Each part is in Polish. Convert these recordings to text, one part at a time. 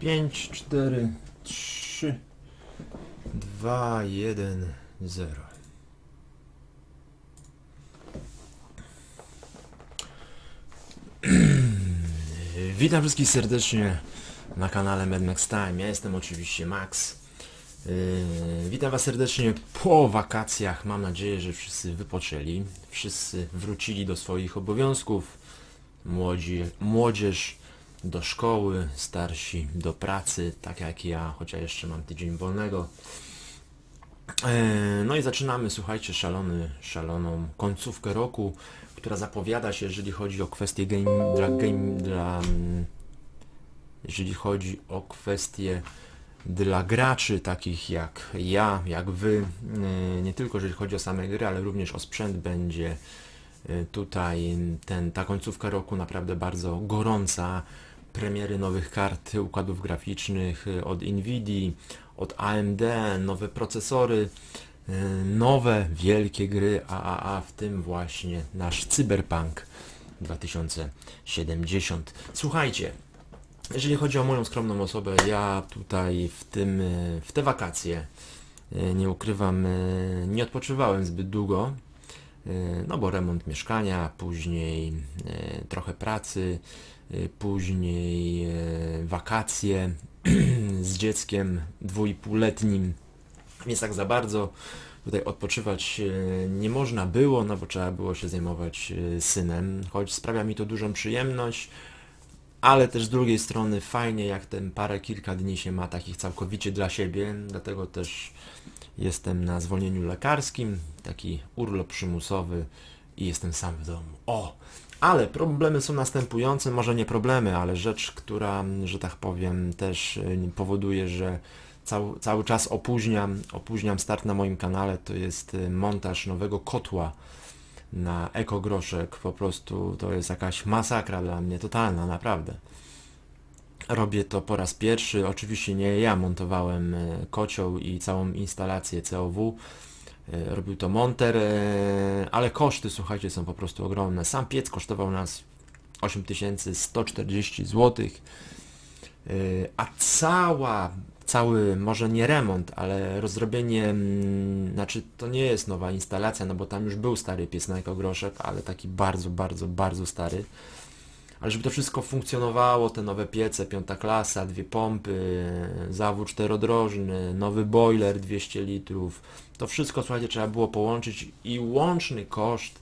5, 4, 3, 2, 1, 0. Witam wszystkich serdecznie na kanale Mad Max Time. Ja jestem oczywiście Max. Yy, witam Was serdecznie po wakacjach. Mam nadzieję, że wszyscy wypoczęli. Wszyscy wrócili do swoich obowiązków. Młodzi, młodzież do szkoły, starsi do pracy, tak jak ja, chociaż jeszcze mam tydzień wolnego. E, No i zaczynamy, słuchajcie, szalony, szaloną końcówkę roku, która zapowiada się, jeżeli chodzi o kwestie game, dla game, dla, jeżeli chodzi o kwestie dla graczy takich jak ja, jak wy, e, nie tylko jeżeli chodzi o same gry, ale również o sprzęt będzie e, tutaj ten, ta końcówka roku naprawdę bardzo gorąca. Premiery nowych kart układów graficznych e, od Nvidia, od AMD, nowe procesory, e, nowe wielkie gry AAA, w tym właśnie nasz Cyberpunk 2070. Słuchajcie, jeżeli chodzi o moją skromną osobę, ja tutaj w tym, e, w te wakacje, nie ukrywam, nie odpoczywałem zbyt długo, no bo remont mieszkania, później trochę pracy, później e, wakacje z dzieckiem dwójpółletnim, więc tak za bardzo. Tutaj odpoczywać e, nie można było, no bo trzeba było się zajmować synem, choć sprawia mi to dużą przyjemność, ale też z drugiej strony fajnie, jak ten parę, kilka dni się ma takich całkowicie dla siebie, dlatego też jestem na zwolnieniu lekarskim, taki urlop przymusowy i jestem sam w domu. O! Ale problemy są następujące, może nie problemy, ale rzecz, która, że tak powiem, też y, powoduje, że cały, cały czas opóźniam, opóźniam start na moim kanale, to jest y, montaż nowego kotła na ekogroszek. Po prostu to jest jakaś masakra dla mnie, totalna, naprawdę. Robię to po raz pierwszy. Oczywiście nie ja montowałem e, kocioł i całą instalację COW. E, Robił to monter, e, ale koszty, słuchajcie, są po prostu ogromne. Sam piec kosztował nas 8140 zł, a cała, cały, może nie remont, ale rozrobienie, mm, znaczy to nie jest nowa instalacja, no bo tam już był stary piec na ekogroszek, ale taki bardzo, bardzo, bardzo stary. Ale żeby to wszystko funkcjonowało, te nowe piece, piąta klasa, dwie pompy, zawód czterodrożny, nowy boiler 200 litrów, to wszystko, słuchajcie, trzeba było połączyć i łączny koszt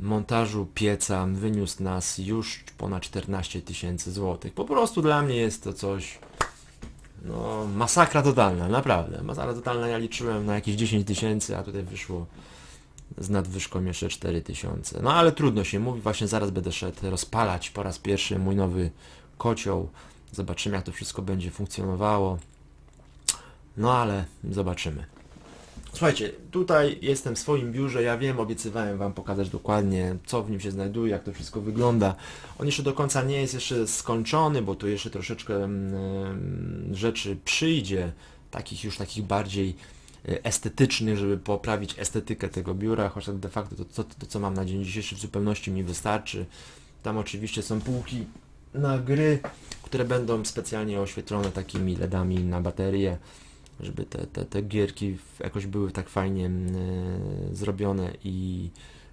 montażu pieca wyniósł nas już ponad 14 tysięcy złotych. Po prostu dla mnie jest to coś, no masakra totalna, naprawdę. Masakra totalna, ja liczyłem na jakieś 10 tysięcy, a tutaj wyszło z nadwyżką jeszcze 4 tysiące. No ale trudno się mówi, właśnie zaraz będę szedł rozpalać po raz pierwszy mój nowy kocioł. Zobaczymy jak to wszystko będzie funkcjonowało. No ale zobaczymy. Słuchajcie, tutaj jestem w swoim biurze, ja wiem, obiecywałem Wam pokazać dokładnie, co w nim się znajduje, jak to wszystko wygląda. On jeszcze do końca nie jest jeszcze skończony, bo tu jeszcze troszeczkę mm, rzeczy przyjdzie, takich już takich bardziej estetycznych, żeby poprawić estetykę tego biura, chociaż de facto to, to, to co mam na dzień dzisiejszy w zupełności mi wystarczy. Tam oczywiście są półki na gry, które będą specjalnie oświetlone takimi LEDami na baterie żeby te, te, te gierki jakoś były tak fajnie mm, e, zrobione i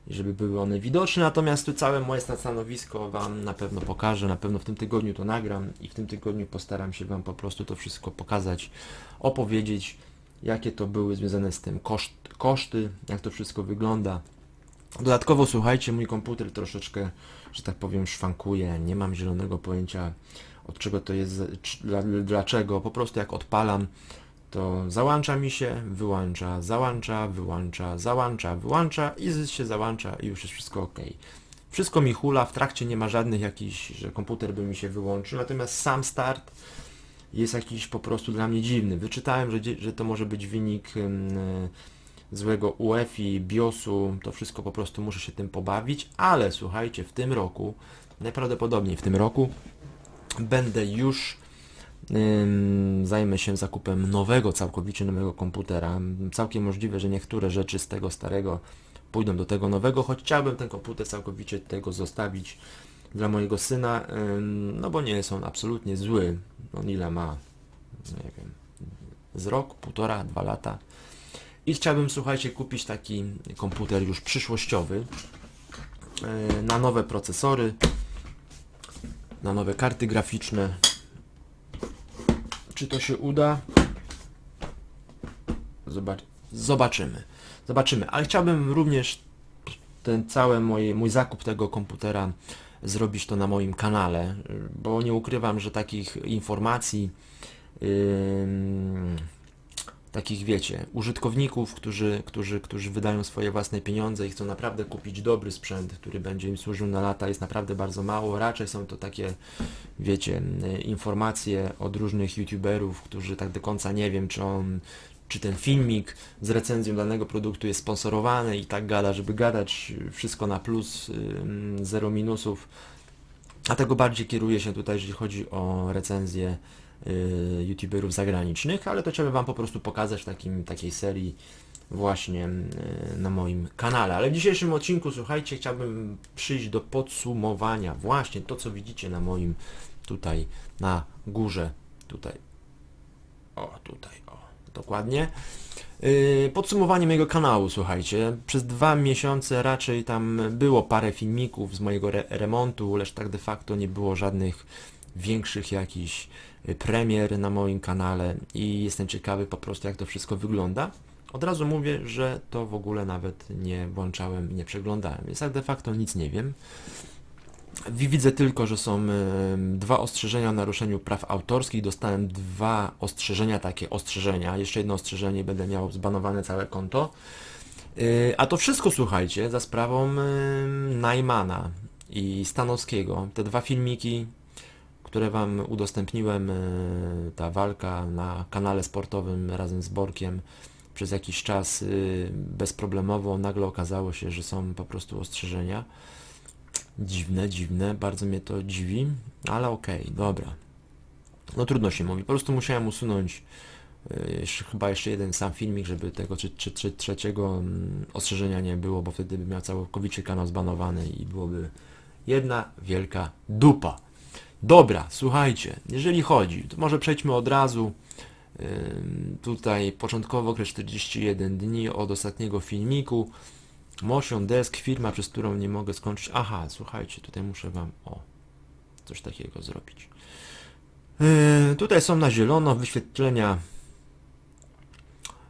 żeby były one widoczne, natomiast tu całe moje sta- stanowisko Wam na pewno pokażę, na pewno w tym tygodniu to nagram i w tym tygodniu postaram się Wam po prostu to wszystko pokazać, opowiedzieć, jakie to były związane z tym koszt, koszty, jak to wszystko wygląda. Dodatkowo słuchajcie, mój komputer troszeczkę, że tak powiem, szwankuje, nie mam zielonego pojęcia od czego to jest, dlaczego, po prostu jak odpalam, to załącza mi się, wyłącza, załącza, wyłącza, załącza, wyłącza i się załącza i już jest wszystko ok. Wszystko mi hula, w trakcie nie ma żadnych jakichś, że komputer by mi się wyłączył, natomiast sam start jest jakiś po prostu dla mnie dziwny. Wyczytałem, że, że to może być wynik złego UEFI, BIOSu, to wszystko po prostu muszę się tym pobawić, ale słuchajcie, w tym roku, najprawdopodobniej w tym roku, będę już zajmę się zakupem nowego, całkowicie nowego komputera. Całkiem możliwe, że niektóre rzeczy z tego starego pójdą do tego nowego, choć chciałbym ten komputer całkowicie tego zostawić dla mojego syna, no bo nie jest on absolutnie zły. On ile ma? Nie wiem, z rok, półtora, dwa lata. I chciałbym, słuchajcie, kupić taki komputer już przyszłościowy yy, na nowe procesory, na nowe karty graficzne. Czy to się uda? Zobacz, zobaczymy. Zobaczymy. Ale chciałbym również ten cały mój, mój zakup tego komputera zrobić to na moim kanale, bo nie ukrywam, że takich informacji, ym, takich wiecie, użytkowników, którzy, którzy, którzy wydają swoje własne pieniądze i chcą naprawdę kupić dobry sprzęt, który będzie im służył na lata, jest naprawdę bardzo mało. Raczej są to takie, wiecie, informacje od różnych youtuberów, którzy tak do końca nie wiem, czy on czy ten filmik z recenzją danego produktu jest sponsorowany i tak gada, żeby gadać wszystko na plus, zero minusów. A tego bardziej kieruje się tutaj, jeżeli chodzi o recenzję y, youtuberów zagranicznych, ale to chciałbym Wam po prostu pokazać w takim, takiej serii właśnie y, na moim kanale. Ale w dzisiejszym odcinku, słuchajcie, chciałbym przyjść do podsumowania właśnie to, co widzicie na moim tutaj na górze, tutaj, o tutaj, o, dokładnie. Yy, Podsumowanie mojego kanału, słuchajcie. Przez dwa miesiące raczej tam było parę filmików z mojego re remontu, lecz tak de facto nie było żadnych większych jakichś y, premier na moim kanale i jestem ciekawy po prostu jak to wszystko wygląda. Od razu mówię, że to w ogóle nawet nie włączałem nie przeglądałem, więc tak de facto nic nie wiem. Wi- Widzę tylko, że są dwa ostrzeżenia o naruszeniu praw autorskich. Dostałem dwa ostrzeżenia, takie ostrzeżenia. Jeszcze jedno ostrzeżenie, będę miał zbanowane całe konto. Yy, A to wszystko, słuchajcie, za sprawą Najmana i Stanowskiego. Te dwa filmiki, które Wam udostępniłem, e, ta walka na kanale sportowym razem z Borkiem przez jakiś czas y, bezproblemowo, nagle okazało się, że są po prostu ostrzeżenia. Dziwne, dziwne, bardzo mnie to dziwi, ale okej, dobra. No trudno się mówi, po prostu musiałem usunąć y, chyba jeszcze jeden sam filmik, żeby tego czy, czy, czy trzeciego mm, ostrzeżenia nie było, bo wtedy bym miał całkowicie kanał zbanowany i byłoby jedna wielka dupa. Dobra, słuchajcie, jeżeli chodzi, to może przejdźmy od razu. Tutaj początkowo okres 41 dni od ostatniego filmiku. Motion Desk, firma, przez którą nie mogę skończyć. Aha, słuchajcie, tutaj muszę Wam o coś takiego zrobić. Yy, tutaj są na zielono wyświetlenia.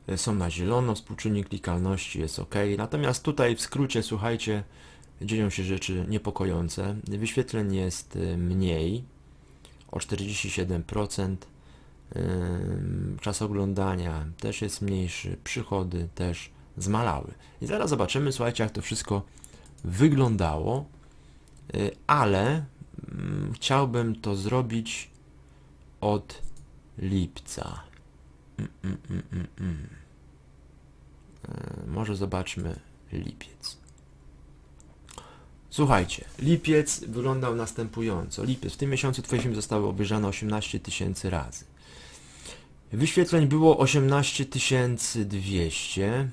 yy, Są na zielono, współczynnik klikalności jest ok. Natomiast tutaj w skrócie, słuchajcie, dzieją się rzeczy niepokojące. Wyświetleń jest yy, mniej o 47%. Ym, Czas oglądania też jest mniejszy, przychody też zmalały. I zaraz zobaczymy, słuchajcie, jak to wszystko wyglądało, Y, ale mm, chciałbym to zrobić od lipca. Mm, mm. Y, Może zobaczmy lipiec. Słuchajcie, lipiec wyglądał następująco. Lipiec, w tym miesiącu Twoje filmy zostały obejrzane 18 tysięcy razy. Wyświetleń było 18 200.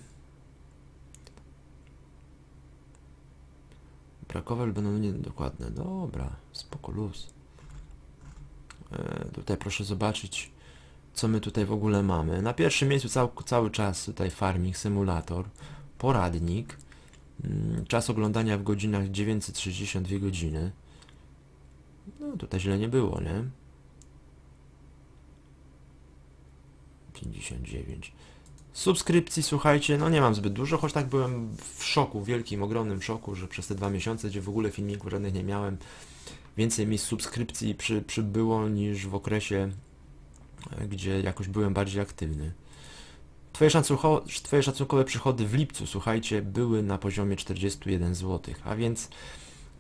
Brakowe lub będą niedokładne. Dobra, spoko luz. E, tutaj proszę zobaczyć, co my tutaj w ogóle mamy. Na pierwszym miejscu cał, cały czas tutaj Farming Simulator, poradnik. Mm, Czas oglądania w godzinach 962 godziny. No tutaj źle nie było, nie? 59. Subskrypcji, słuchajcie, no nie mam zbyt dużo, choć tak byłem w szoku, wielkim, ogromnym szoku, że przez te dwa miesiące, gdzie w ogóle filmików żadnych nie miałem, więcej mi subskrypcji przy, przybyło niż w okresie, gdzie jakoś byłem bardziej aktywny. Twoje, szacunko, twoje szacunkowe przychody w lipcu, słuchajcie, były na poziomie 41 zł, a więc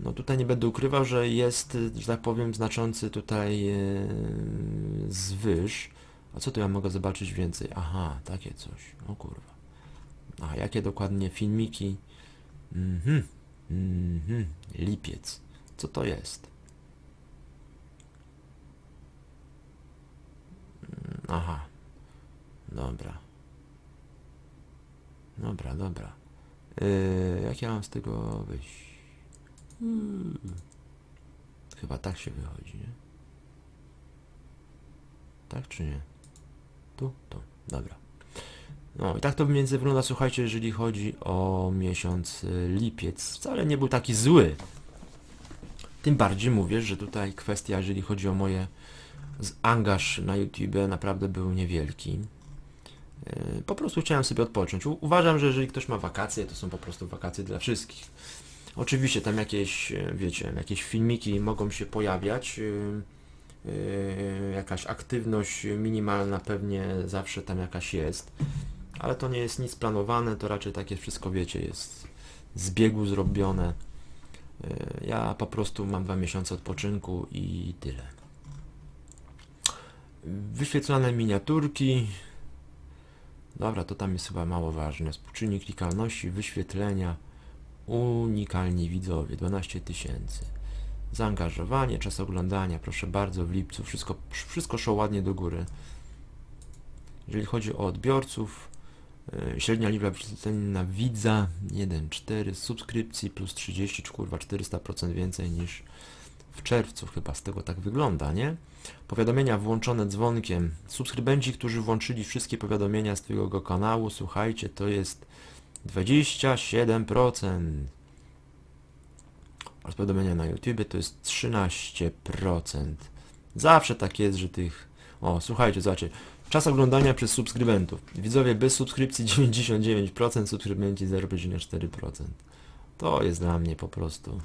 no tutaj nie będę ukrywał, że jest, że tak powiem, znaczący tutaj e, zwyż. A co tu ja mogę zobaczyć więcej? Aha, takie coś. O kurwa. A jakie dokładnie filmiki? Mhm. Mhm. Lipiec. Co to jest? Mm, Aha. Dobra. Dobra, dobra. Yy, jak ja mam z tego wyjść? Hmm. Chyba tak się wychodzi, nie? Tak czy nie? Tu? Tu. Dobra. No i tak to mniej więcej wygląda, słuchajcie, jeżeli chodzi o miesiąc y, lipiec. Wcale nie był taki zły. Tym bardziej mówię, że tutaj kwestia, jeżeli chodzi o moje angaż na YouTube naprawdę był niewielki. Yy, Po prostu chciałem sobie odpocząć. Uważam, że jeżeli ktoś ma wakacje, to są po prostu wakacje dla wszystkich. Oczywiście tam jakieś, e, wiecie, jakieś filmiki mogą się pojawiać. Yy, Jakaś aktywność minimalna pewnie zawsze tam jakaś jest. Ale to nie jest nic planowane, to raczej takie wszystko, wiecie, jest z biegu zrobione. Yy, Ja po prostu mam dwa miesiące odpoczynku i tyle. Wyświetlane miniaturki. Dobra, to tam jest chyba mało ważne. Współczynnik klikalności, wyświetlenia. Unikalni widzowie, 12 tysięcy. Zaangażowanie, czas oglądania, proszę bardzo, w lipcu. Wszystko, wszystko szło ładnie do góry. Jeżeli chodzi o odbiorców, yy, średnia liczba wyświetleń na widza 1,4, subskrypcji plus 30, czy kurwa 400% więcej niż w czerwcu, chyba z tego tak wygląda, nie? Powiadomienia włączone dzwonkiem. Subskrybenci, którzy włączyli wszystkie powiadomienia z Twojego kanału, słuchajcie, to jest 27%. A powiadomienia na YouTube to jest 13%. Zawsze tak jest, że tych... O, słuchajcie, zobaczcie. Czas oglądania przez subskrybentów. Widzowie bez subskrypcji 99%, subskrybenci 0,4%. To jest dla mnie po prostu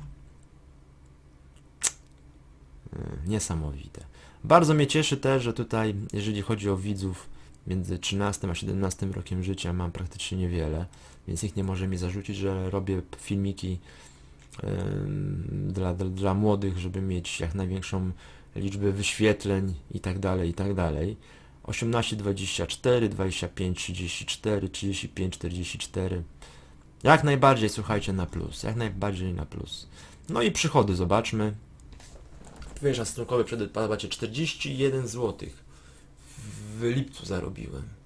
y, niesamowite. Bardzo mnie cieszy też, że tutaj, jeżeli chodzi o widzów, między 13 a 17 rokiem życia mam praktycznie niewiele, więc nikt nie może mi zarzucić, że robię filmiki dla, dla, dla młodych, żeby mieć jak największą liczbę wyświetleń i tak dalej, i tak dalej. 18, 24, 25, 34, 35, 44. Jak najbardziej, słuchajcie, na plus. Jak najbardziej na plus. No i przychody zobaczmy. Wyjazd stosunkowy przed zobaczcie 41 zł. W lipcu zarobiłem.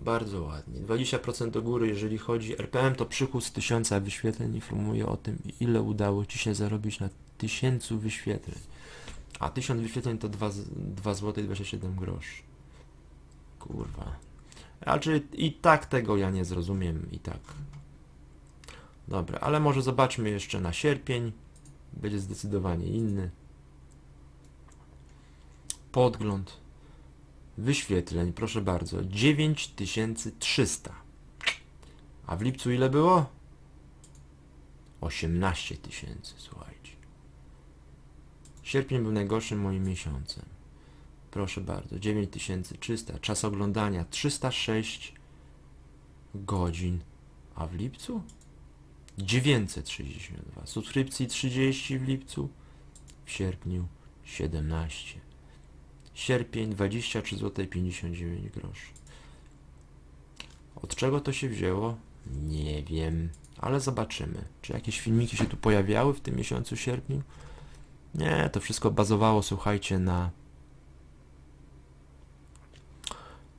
Bardzo ładnie. 20% do góry, jeżeli chodzi RPM, to przychód z 1000 wyświetleń informuje o tym, ile udało Ci się zarobić na 1000 wyświetleń. A 1000 wyświetleń to 2, z- 2 zł 27 groszy. Kurwa. Ale i tak tego ja nie zrozumiem i tak. Dobra, ale może zobaczmy jeszcze na sierpień. Będzie zdecydowanie inny. Podgląd. Wyświetleń, proszę bardzo. 9300. A w lipcu ile było? 18 tysięcy, słuchajcie. Sierpień był najgorszym moim miesiącem. Proszę bardzo, 9300. Czas oglądania 306 godzin. A w lipcu? 962. Subskrypcji 30 w lipcu. W sierpniu 17. Sierpień 23 zł 59 groszy. Od czego to się wzięło? Nie wiem, ale zobaczymy. Czy jakieś filmiki się tu pojawiały w tym miesiącu sierpniu? Nie, to wszystko bazowało, słuchajcie, na.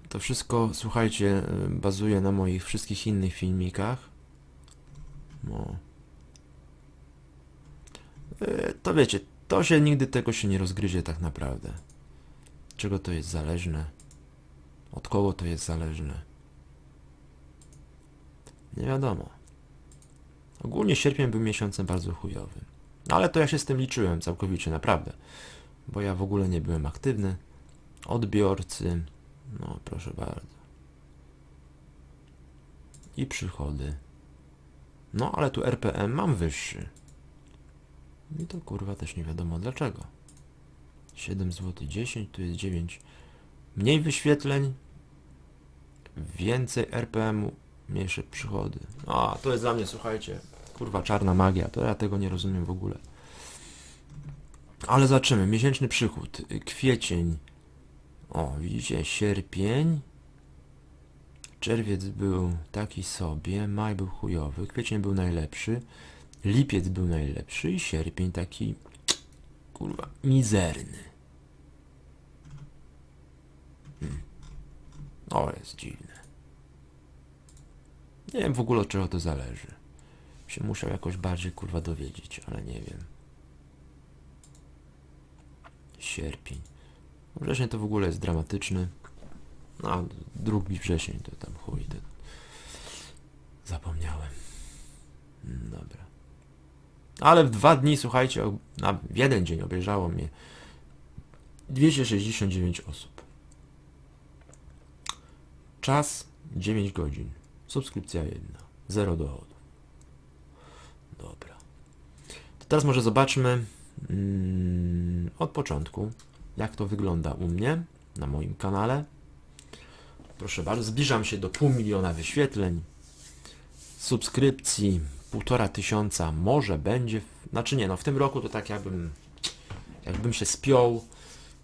To wszystko, słuchajcie, bazuje na moich wszystkich innych filmikach. No. Y, To wiecie, to się nigdy tego się nie rozgryzie tak naprawdę. Czego to jest zależne? Od kogo to jest zależne? Nie wiadomo. Ogólnie sierpień był miesiącem bardzo chujowym. No ale to ja się z tym liczyłem całkowicie, naprawdę. Bo ja w ogóle nie byłem aktywny. Odbiorcy. No, proszę bardzo. I przychody. No, ale tu RPM mam wyższy. I to kurwa też nie wiadomo dlaczego. 7 zł 10, tu jest 9. Mniej wyświetleń, więcej RPM-u, mniejsze przychody. A, to jest dla mnie, słuchajcie, kurwa czarna magia, to ja tego nie rozumiem w ogóle. Ale zobaczymy, miesięczny przychód, kwiecień, o widzicie, sierpień, czerwiec był taki sobie, maj był chujowy, kwiecień był najlepszy, lipiec był najlepszy i sierpień taki, kurwa, mizerny. Hmm. O, jest dziwne. Nie wiem w ogóle od czego to zależy. Się musiał jakoś bardziej kurwa dowiedzieć, ale nie wiem. sierpień. Wrzesień to w ogóle jest dramatyczny. No, a drugi wrzesień to tam chuj, to zapomniałem. Mm, Dobra. Ale w dwa dni, słuchajcie, na jeden dzień obejrzało mnie 269 osób. Czas 9 godzin. Subskrypcja jedna. Zero dochodu. Dobra. To teraz może zobaczmy mm, od początku, jak to wygląda u mnie na moim kanale. Proszę bardzo, zbliżam się do pół miliona wyświetleń, subskrypcji, półtora tysiąca może będzie, znaczy nie, no w tym roku to tak jakbym, jakbym się spiął,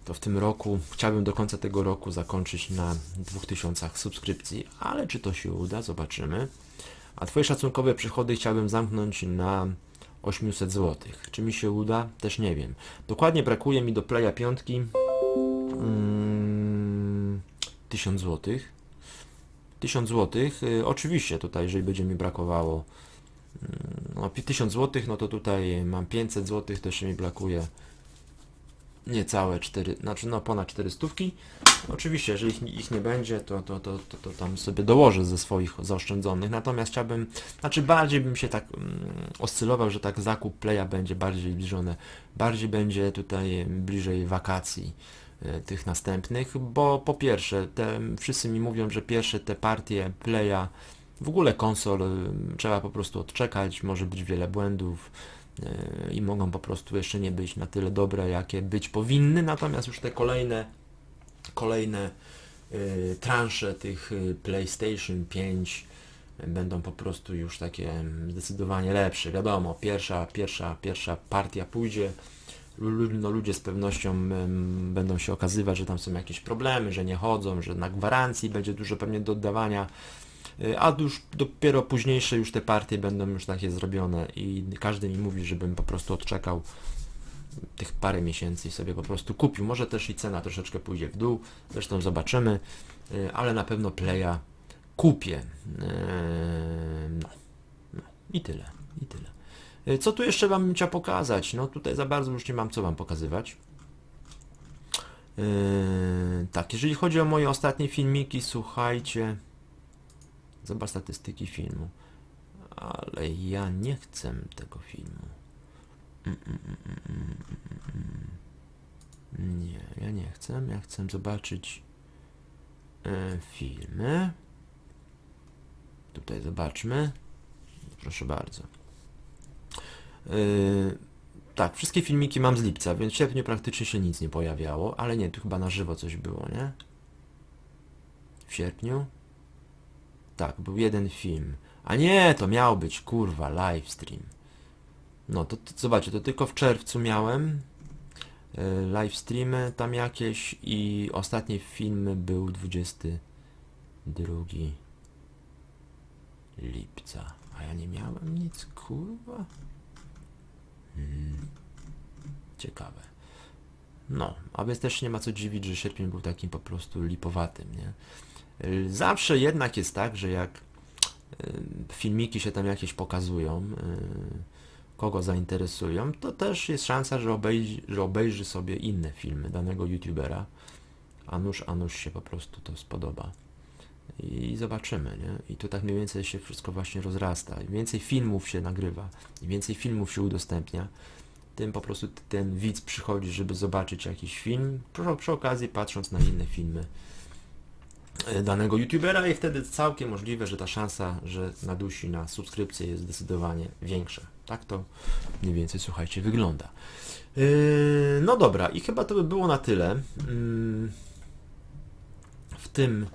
to w tym roku chciałbym do końca tego roku zakończyć na 2000 subskrypcji, ale czy to się uda, zobaczymy. A Twoje szacunkowe przychody chciałbym zamknąć na 800 zł. Czy mi się uda? Też nie wiem. Dokładnie brakuje mi do Playa piątki mm, 1000 zł. 1000 zł. Oczywiście tutaj, jeżeli będzie mi brakowało mm, no, 1000 zł, no to tutaj mam 500 zł, to jeszcze mi brakuje niecałe 4, znaczy no ponad 400. Oczywiście, jeżeli ich, ich nie będzie, to, to, to, to, to tam sobie dołożę ze swoich zaoszczędzonych. Natomiast chciałbym, znaczy bardziej bym się tak mm, oscylował, że tak zakup playa będzie bardziej zbliżony, bardziej będzie tutaj bliżej wakacji e, tych następnych, bo po pierwsze, te, wszyscy mi mówią, że pierwsze te partie playa, w ogóle konsol trzeba po prostu odczekać, może być wiele błędów i mogą po prostu jeszcze nie być na tyle dobre, jakie być powinny, natomiast już te kolejne kolejne y, transze tych y, PlayStation 5 będą po prostu już takie zdecydowanie lepsze. Wiadomo, pierwsza, pierwsza, pierwsza partia pójdzie, no, ludzie z pewnością będą się okazywać, że tam są jakieś problemy, że nie chodzą, że na gwarancji będzie dużo pewnie do oddawania, a już dopiero późniejsze już te partie będą już takie zrobione i każdy mi mówi, żebym po prostu odczekał tych parę miesięcy i sobie po prostu kupił. Może też i cena troszeczkę pójdzie w dół, zresztą zobaczymy, y, ale na pewno Playa kupię. Yy, No, no i tyle, i tyle. Y, Co tu jeszcze Wam chciał pokazać? No tutaj za bardzo już nie mam co Wam pokazywać. Yy, tak, jeżeli chodzi o moje ostatnie filmiki, słuchajcie, zobacz statystyki filmu, ale ja nie chcę tego filmu. Nie, ja nie chcę. Ja chcę zobaczyć e, filmy. Tutaj zobaczmy. Proszę bardzo. E, tak, wszystkie filmiki mam z lipca, więc w sierpniu praktycznie się nic nie pojawiało, ale nie, tu chyba na żywo coś było, nie? W sierpniu? Tak, był jeden film. A nie, to miał być, kurwa, livestream. No to, to zobaczcie, to tylko w czerwcu miałem e, live streamy tam jakieś i ostatni film był 22 lipca. A ja nie miałem nic, kurwa. Hmm. Ciekawe. No, a więc też nie ma co dziwić, że sierpień był takim po prostu lipowatym, nie? Zawsze jednak jest tak, że jak filmiki się tam jakieś pokazują, kogo zainteresują, to też jest szansa, że obejrzy, że obejrzy sobie inne filmy danego youtubera, a nuż, a nuż się po prostu to spodoba. I zobaczymy, nie? I tu tak mniej więcej się wszystko właśnie rozrasta. Im więcej filmów się nagrywa, im więcej filmów się udostępnia, tym po prostu ten widz przychodzi, żeby zobaczyć jakiś film, przy, przy okazji patrząc na inne filmy danego youtubera i wtedy całkiem możliwe, że ta szansa, że nadusi na subskrypcję jest zdecydowanie większa. Tak to mniej więcej, słuchajcie, wygląda. Yy, no dobra, i chyba to by było na tyle. Yy, w tym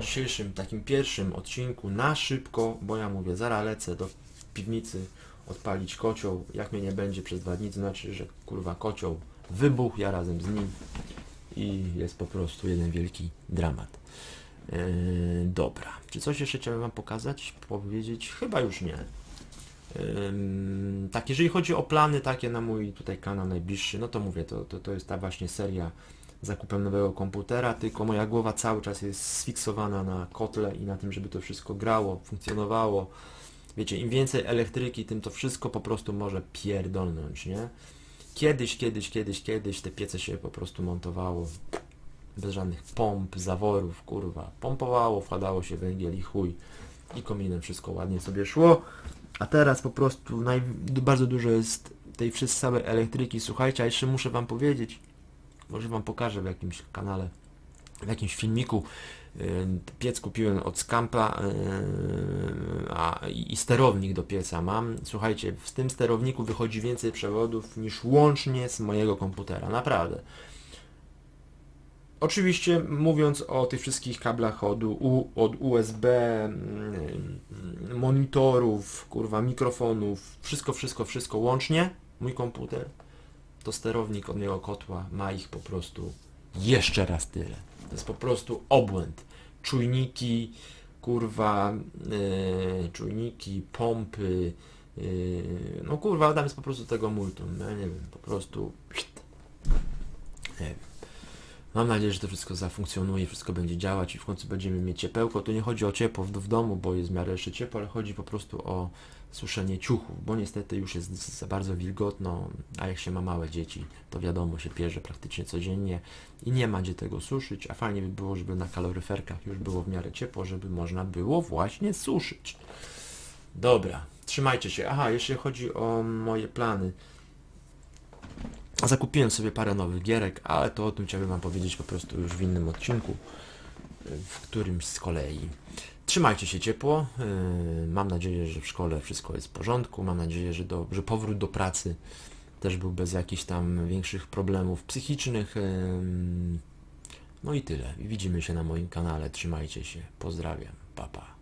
dzisiejszym, takim pierwszym odcinku na szybko, bo ja mówię, zaraz lecę do piwnicy odpalić kocioł. Jak mnie nie będzie przez dwa dni, to znaczy, że kurwa kocioł wybuchł, ja razem z nim i jest po prostu jeden wielki dramat. Yy, dobra, czy coś jeszcze chciałem Wam pokazać, powiedzieć? Chyba już nie. Tak, jeżeli chodzi o plany takie na mój tutaj kanał najbliższy, no to mówię, to, to, to jest ta właśnie seria zakupem nowego komputera, tylko moja głowa cały czas jest sfiksowana na kotle i na tym, żeby to wszystko grało, funkcjonowało. Wiecie, im więcej elektryki, tym to wszystko po prostu może pierdolnąć, nie? Kiedyś, kiedyś, kiedyś, kiedyś te piece się po prostu montowało bez żadnych pomp, zaworów, kurwa. Pompowało, wkładało się węgiel i chuj. I kominem wszystko ładnie sobie szło. A teraz po prostu naj... bardzo dużo jest tej wszystkiej elektryki. Słuchajcie, a jeszcze muszę wam powiedzieć, może wam pokażę w jakimś kanale, w jakimś filmiku. Yy, Piec kupiłem od Scampa yy, a, i sterownik do pieca mam. Słuchajcie, w tym sterowniku wychodzi więcej przewodów niż łącznie z mojego komputera. Naprawdę. Oczywiście mówiąc o tych wszystkich kablach od, U, od USB, mm, monitorów, kurwa, mikrofonów, wszystko, wszystko, wszystko łącznie, mój komputer, to sterownik od mojego kotła ma ich po prostu jeszcze raz tyle. To jest po prostu obłęd. Czujniki, kurwa, yy, czujniki, pompy, yy, no kurwa, tam jest po prostu tego multum, ja nie wiem, po prostu nie wiem. Mam nadzieję, że to wszystko zafunkcjonuje, wszystko będzie działać i w końcu będziemy mieć ciepełko. Tu nie chodzi o ciepło w, w domu, bo jest w miarę jeszcze ciepło, ale chodzi po prostu o suszenie ciuchów, bo niestety już jest za bardzo wilgotno, a jak się ma małe dzieci, to wiadomo, się pierze praktycznie codziennie i nie ma gdzie tego suszyć, a fajnie by było, żeby na kaloryferkach już było w miarę ciepło, żeby można było właśnie suszyć. Dobra, trzymajcie się. Aha, jeśli chodzi o moje plany, Zakupiłem sobie parę nowych gierek, ale to o tym chciałbym Wam powiedzieć po prostu już w innym odcinku, w którymś z kolei. Trzymajcie się ciepło. yy, Mam nadzieję, że w szkole wszystko jest w porządku. Mam nadzieję, że, do, że powrót do pracy też był bez jakichś tam większych problemów psychicznych. yy, No i tyle. Widzimy się na moim kanale. Trzymajcie się. Pozdrawiam. Pa, pa.